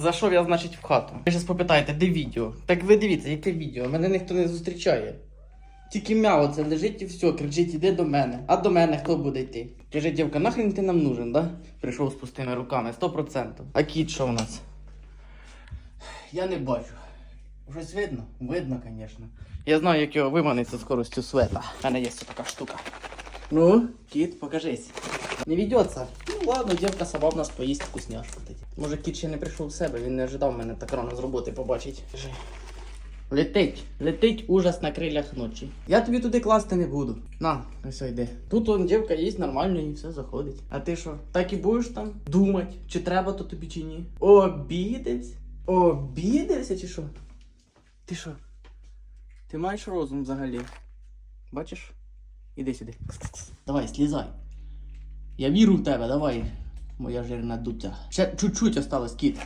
зайшов я, значить, в хату. Ви зараз попитаєте, де відео? Так ви дивіться, яке відео? Мене ніхто не зустрічає. Тільки мяу це лежить і все, кричить, іди до мене. А до мене хто буде йти? Каже, дівка, нахрен ти нам нужен, да? Прийшов з пустими руками, 100%. А кіт що у нас? Я не бачу. Щось видно? Видно, звісно. Я знаю, як його виманити з скоростю света. У мене є така штука. Ну, кіт, покажись. Не ведеться. Ладно, дівка сама в нас поїсть вкусняшку тоді. Може кіт ще не прийшов в себе, він не ожидав мене так рано з роботи побачить. Летить, летить ужас на крилях ночі. Я тобі туди класти не буду. На, ось йди. Тут он дівка їсть нормально і все заходить. А ти що, так і будеш там думати, чи треба то тобі чи ні? Обідався? Обідався чи що? Ти що? Ти маєш розум взагалі? Бачиш? Іди сюди. Давай, слізай. Я вірю в тебе, давай. Моя жирна дубця. Ще чуть-чуть осталось, кіт.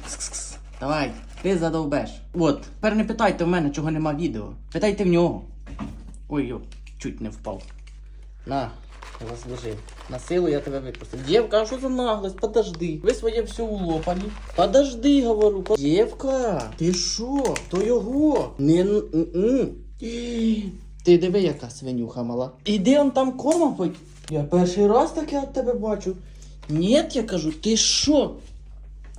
Давай, ти задовбеш. От, тепер не питайте в мене, чого нема відео. Питайте в нього. Ой, йо, чуть не впав. На, розложив. На силу я тебе випустив. Дівка, що за наглость? Подожди. Ви своє все улопані. Подожди, говорю. по- Дівка, ти що? То його. Не. Ти диви, яка свинюха мала. Іди он там кормом хоч. Я перший раз таке від тебе бачу. Ні, я кажу, ти що?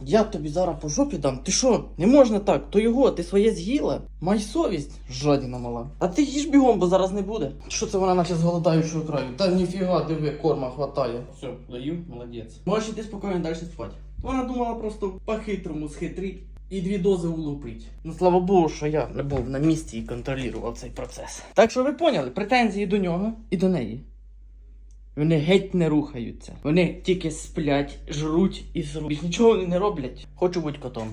Я тобі зараз по жопі дам. Ти що? Не можна так, то його, ти своє з'їла. Май совість, жадіна мала. А ти їж бігом, бо зараз не буде. Що це вона наче з голодаючого краю? Та ніфіга, диви, корма хватає. Все, даю, молодець. Можеш іти спокійно далі спати. Вона думала просто по-хитрому схитрить і дві дози улупить. Ну слава Богу, що я не був на місці і контролював цей процес. Так що ви поняли, претензії до нього і до неї. Вони геть не рухаються. Вони тільки сплять, жруть і зруть. Нічого не роблять. Хочу бути котом.